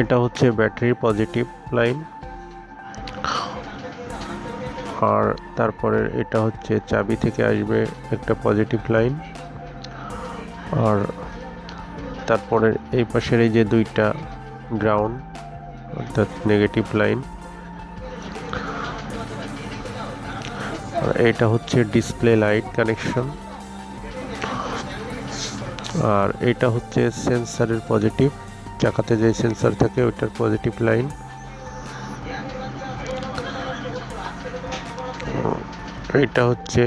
এটা হচ্ছে battery positive line. আর তারপরে এটা হচ্ছে চাবি থেকে আসবে একটা পজিটিভ লাইন। আর তারপরে এই পাশের এই যে দুইটা গ্রাউন্ড, অর্থাৎ নেগেটিভ লাইন। আর এটা হচ্ছে ডিসপ্লে লাইট কানেকশন। আর এটা হচ্ছে সেন্সারের পজিটিভ চাকাতে যে সেন্সার থাকে, ওইটার পজিটিভ লাইন এটা হচ্ছে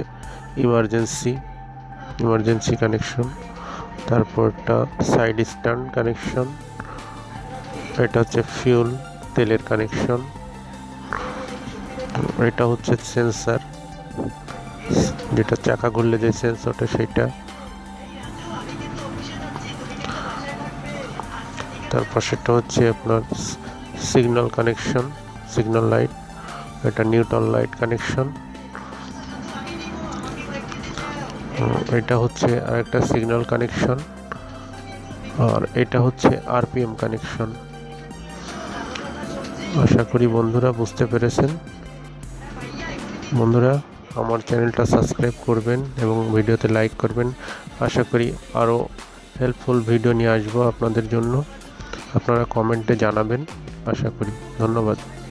ইমার্জেন্সি ইমার্জেন্সি কানেকশন তারপরটা সাইড স্ট্যান্ড কানেকশন এটা হচ্ছে ফিউল তেলের কানেকশন এটা হচ্ছে সেন্সার যেটা চাকা ঘুরলে যে সেন্সরটা সেটা। তারপর সেটা হচ্ছে আপনার সিগন্যাল কানেকশন সিগন্যাল লাইট এটা নিউটন লাইট কানেকশন এটা হচ্ছে আরেকটা সিগন্যাল কানেকশন আর এটা হচ্ছে আরপিএম কানেকশন আশা করি বন্ধুরা বুঝতে পেরেছেন। বন্ধুরা, আমার চ্যানেলটা সাবস্ক্রাইব করবেন এবং ভিডিওতে লাইক করবেন। আশা করি আরও হেল্পফুল ভিডিও নিয়ে আসব আপনাদের জন্য। আপনারা কমেন্টে জানাবেন আশা করি। ধন্যবাদ।